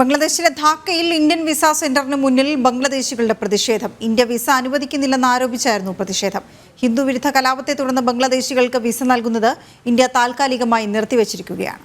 ബംഗ്ലാദേശിലെ ധാക്കയിൽ Indian visa സെന്ററിന് മുന്നിൽ ബംഗ്ലാദേശികളുടെ പ്രതിഷേധം. ഇന്ത്യ വിസ അനുവദിക്കുന്നില്ലെന്ന് ആരോപിച്ചായിരുന്നു പ്രതിഷേധം. ഹിന്ദു വിരുദ്ധ കലാപത്തെ തുടർന്ന് ബംഗ്ലാദേശികൾക്ക് വിസ നൽകുന്നത് ഇന്ത്യ താൽക്കാലികമായി നിർത്തിവച്ചിരിക്കുകയാണ്.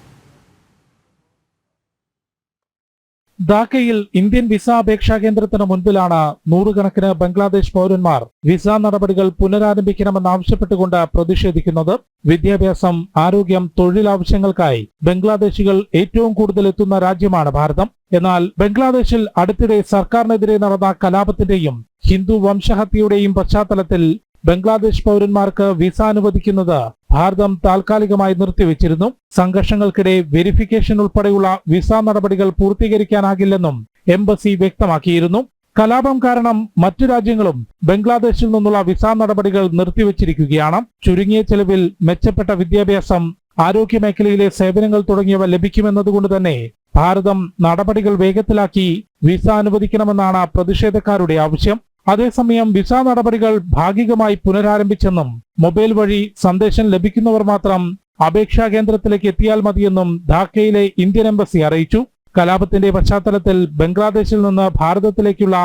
ധാക്കയിൽ ഇന്ത്യൻ വിസ അപേക്ഷാ കേന്ദ്രത്തിന് മുൻപിലാണ് നൂറുകണക്കിന് ബംഗ്ലാദേശ് പൗരന്മാർ വിസ നടപടികൾ പുനരാരംഭിക്കണമെന്നാവശ്യപ്പെട്ടുകൊണ്ട് പ്രതിഷേധിക്കുന്നത്. വിദ്യാഭ്യാസം ആരോഗ്യം തൊഴിലാവശ്യങ്ങൾക്കായി ബംഗ്ലാദേശികൾ ഏറ്റവും കൂടുതൽ എത്തുന്ന രാജ്യമാണ് ഭാരതം. എന്നാൽ ബംഗ്ലാദേശിൽ അടുത്തിടെ സർക്കാരിനെതിരെ നടന്ന കലാപത്തിന്റെയും ഹിന്ദു വംശഹത്യയുടെയും പശ്ചാത്തലത്തിൽ ബംഗ്ലാദേശ് പൗരന്മാർക്ക് വിസ അനുവദിക്കുന്നത് ഭാരതം താൽക്കാലികമായി നിർത്തിവെച്ചിരുന്നു. സംഘർഷങ്ങൾക്കിടെ വെരിഫിക്കേഷൻ ഉൾപ്പെടെയുള്ള വിസ നടപടികൾ പൂർത്തീകരിക്കാനാകില്ലെന്നും എംബസി വ്യക്തമാക്കിയിരുന്നു. കലാപം കാരണം മറ്റു രാജ്യങ്ങളും ബംഗ്ലാദേശിൽ നിന്നുള്ള വിസ നടപടികൾ നിർത്തിവച്ചിരിക്കുകയാണ്. ചുരുങ്ങിയ ചെലവിൽ മെച്ചപ്പെട്ട വിദ്യാഭ്യാസം ആരോഗ്യ മേഖലയിലെ സേവനങ്ങൾ തുടങ്ങിയവ ലഭിക്കുമെന്നതുകൊണ്ട് തന്നെ ഭാരതം നടപടികൾ വേഗത്തിലാക്കി വിസ അനുവദിക്കണമെന്നാണ് പ്രതിഷേധക്കാരുടെ ആവശ്യം. അതേസമയം വിസ നടപടികൾ ഭാഗികമായി പുനരാരംഭിച്ചെന്നും മൊബൈൽ വഴി സന്ദേശം ലഭിക്കുന്നവർ മാത്രം അപേക്ഷാ കേന്ദ്രത്തിലേക്ക് എത്തിയാൽ മതിയെന്നും ധാക്കയിലെ ഇന്ത്യൻ എംബസി അറിയിച്ചു. കലാപത്തിന്റെ പശ്ചാത്തലത്തിൽ ബംഗ്ലാദേശിൽ നിന്ന് ഭാരതത്തിലേക്കുള്ള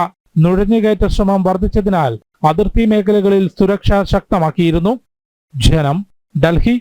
നുഴഞ്ഞുകയറ്റ ശ്രമം വർദ്ധിച്ചതിനാൽ അതിർത്തി മേഖലകളിൽ സുരക്ഷ ശക്തമാക്കിയിരുന്നു. ജനം ഡൽഹി